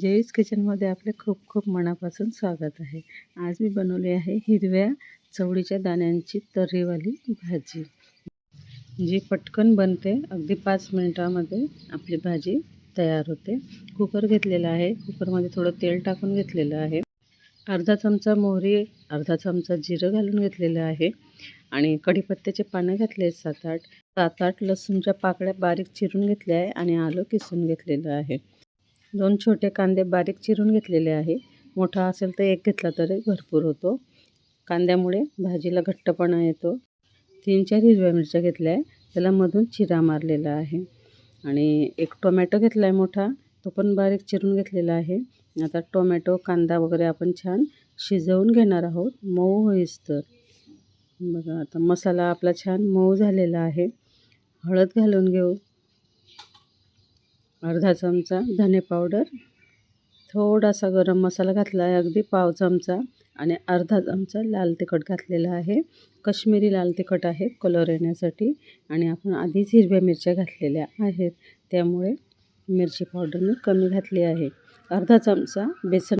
जयीस किचनमध्ये आपले खूप खूप मनापासून स्वागत आहे. आज मी बनवली आहे हिरव्या चवळीच्या दाण्यांची तर्रीवाली भाजी जी पटकन बनते. अगदी पाच मिनटामध्ये आपली भाजी तयार होते. कुकर घेतलेला आहे. कुकरमध्ये थोडं तेल टाकून घेतलेलं आहे. अर्धा चमचा मोहरी अर्धा चमचा जिरं घालून घेतलेलं आहे. आणि कढीपत्त्याचे पानं घातले सात आठ. सात आठ लसूणच्या पाकळ्या बारीक चिरून घेतल्या आहे आणि आलं किसून घेतलेलं आहे. दोन छोटे कांदे बारीक चिरून घेतलेले आहे. मोठा असेल तर एक घेतला तरी भरपूर होतो. कांद्यामुळे भाजीला घट्टपणा येतो. तीन चार हिरव्या मिरच्या घेतल्या आहे. त्याला मधून चिरा मारलेला आहे. आणि एक टोमॅटो घेतला आहे मोठा. तो पण बारीक चिरून घेतलेला आहे. आता टोमॅटो कांदा वगैरे आपण छान शिजवून घेणार आहोत. मऊ होईस तर. बघा आता मसाला आपला छान मऊ झालेला आहे. हळद घालून घेऊ. अर्धा चमचा धने पावडर थोडासा गरम मसाला घातला आहे अगदी पाव चमचा आणि अर्धा चमचा लाल तिखट घातलेला आहे. कश्मीरी लाल तिखट आहे कलर येण्यासाठी आणि आपण आधीच हिरव्या मिरच्या घातलेल्या आहेत. त्यामुळे मिरची पावडर मी कमी घातली आहे. अर्धा चमचा बेसन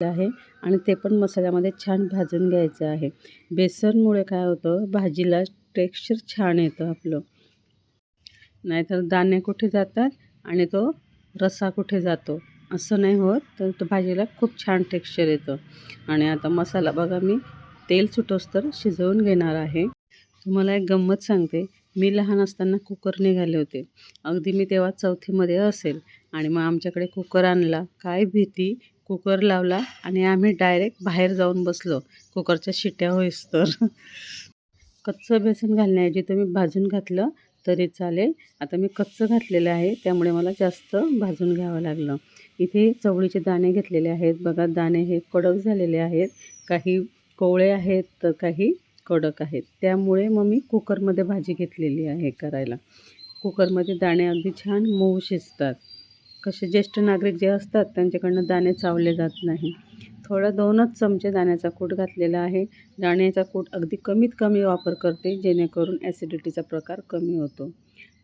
आहे आणि ते पण मसाल्यामध्ये छान भाजून घ्यायचं आहे. बेसनमुळे काय होतं भाजीला टेक्स्चर छान येतं आपलं. नाहीतर दाणे कुठे जातात? आणि तो रस्सा कुठे जातो? असं नाही होत. तर तो भाजीला खूप छान टेक्स्चर येतं. आणि आता मसाला बघा मी तेल सुटोस्तर शिजवून घेणार आहे. तुम्हाला एक गंमत सांगते. मी लहान असताना कुकर निघाले होते. अगदी मी तेव्हा चौथीमध्ये असेल आणि मग आमच्याकडे कुकर आणला. काय भीती? कुकर लावला आणि आम्ही डायरेक्ट बाहेर जाऊन बसलो. कुकरच्या शिट्या होईस तर. कच्चं बेसन घालण्याऐवजी तुम्ही भाजून घातलं तरी चालेल. आता मी कच्चं घातलेलं आहे त्यामुळे मला जास्त भाजून घ्यावं लागलं. इथे चवळीचे दाणे घेतलेले आहेत. बघा दाणे हे कडक झालेले आहेत. काही कोवळे आहेत तर काही कडक आहेत. त्यामुळे मग मी कुकरमध्ये भाजी घेतलेली आहे करायला. कुकरमध्ये दाणे अगदी छान मऊ शिजतात. कसे ज्येष्ठ नागरिक जे असतात त्यांच्याकडनं दाणे चावले जात नाही. थोडा दोनच चमचे दाण्याचा कूट घातलेला आहे. दाण्याचा कूट अगदी कमीत कमी वापर करते जेणेकरून ॲसिडिटीचा प्रकार कमी होतो.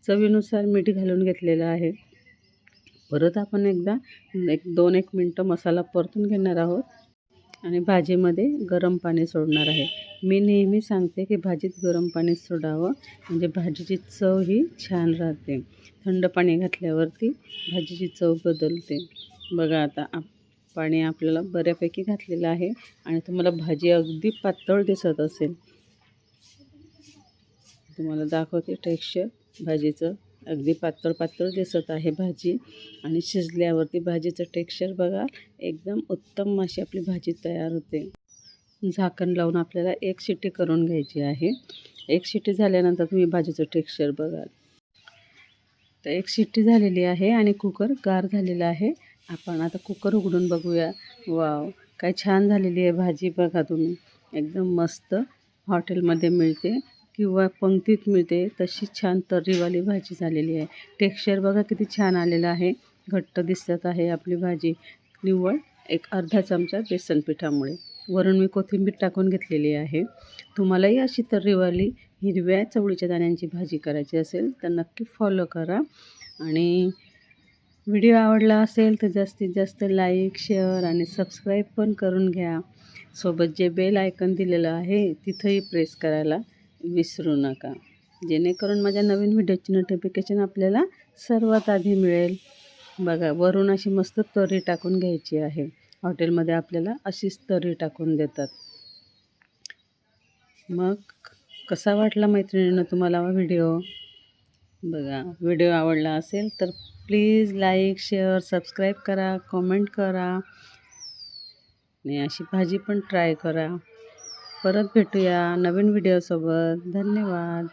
चवीनुसार मीठ घालून घेतलेलं आहे. परत आपण एकदा एक दोन एक मिनटं मसाला परतून घेणार आहोत. आणि भाजीमध्ये गरम पाणी सोडणार आहे. मी नेहमी सांगते की भाजीत गरम पाणी सोडावं म्हणजे भाजीची चव ही छान राहते. थंड पाणी घातल्यावरती भाजीची चव बदलते. बघा आता आप पाणी आपल्याला बऱ्यापैकी घातलेलं आहे आणि तुम्हाला भाजी अगदी पातळ दिसत असेल. तुम्हाला दाखवते टेक्स्चर भाजीचं. अगदी पातळ पातळ दिसत आहे भाजी. आणि शिजल्यावरती भाजीचं टेक्स्चर बघा एकदम उत्तम अशी आपली भाजी तयार होते. झाकण लावून आपल्याला एक शिट्टी करून घ्यायची आहे. एक शिट्टी झाल्यानंतर तुम्ही भाजीचं टेक्स्चर बघाल तर एक शिट्टी झालेली आहे आणि कुकर गार झालेला आहे. आपण आता कुकर उघडून बघूया. वाव काय छान झालेली आहे भाजी बघा तुम्ही. एकदम मस्त हॉटेलमध्ये मिळते. किंवा पंक्तीत मिळते तशी छान तर्रीवाली भाजी झालेली आहे. टेक्स्चर बघा किती छान आलेलं आहे. घट्ट दिसत आहे आपली भाजी. निव्वळ एक अर्धा चमचा बेसन पिठामुळे. वरून मी कोथिंबीर टाकून घेतलेली आहे. तुम्हालाही अशी तर्रीवाली हिरव्या चवळीच्या दाण्यांची भाजी करायची असेल तर नक्की फॉलो करा. आणि व्हिडिओ आवडला असेल तर जास्तीत जास्त लाईक शेअर आणि सबस्क्राईब पण करून घ्या. सोबत जे बेल आयकन दिलेलं आहे तिथंही प्रेस करायला. विसरू नका. जेणेकरून माझ्या नवीन व्हिडिओची नोटिफिकेशन आपल्याला सर्वात आधी मिळेल. बघा वरून अशी मस्त तरी टाकून घ्यायची आहे. हॉटेलमध्ये आपल्याला अशीच तरी टाकून देतात. मग कसा वाटला मैत्रिणीनं तुम्हाला व्हिडिओ? बघा व्हिडिओ आवडला असेल तर प्लीज लाईक शेअर सबस्क्राईब करा कमेंट करा. आणि अशी भाजी पण ट्राय करा. परत भेटूया नवीन व्हिडिओसोबत धन्यवाद.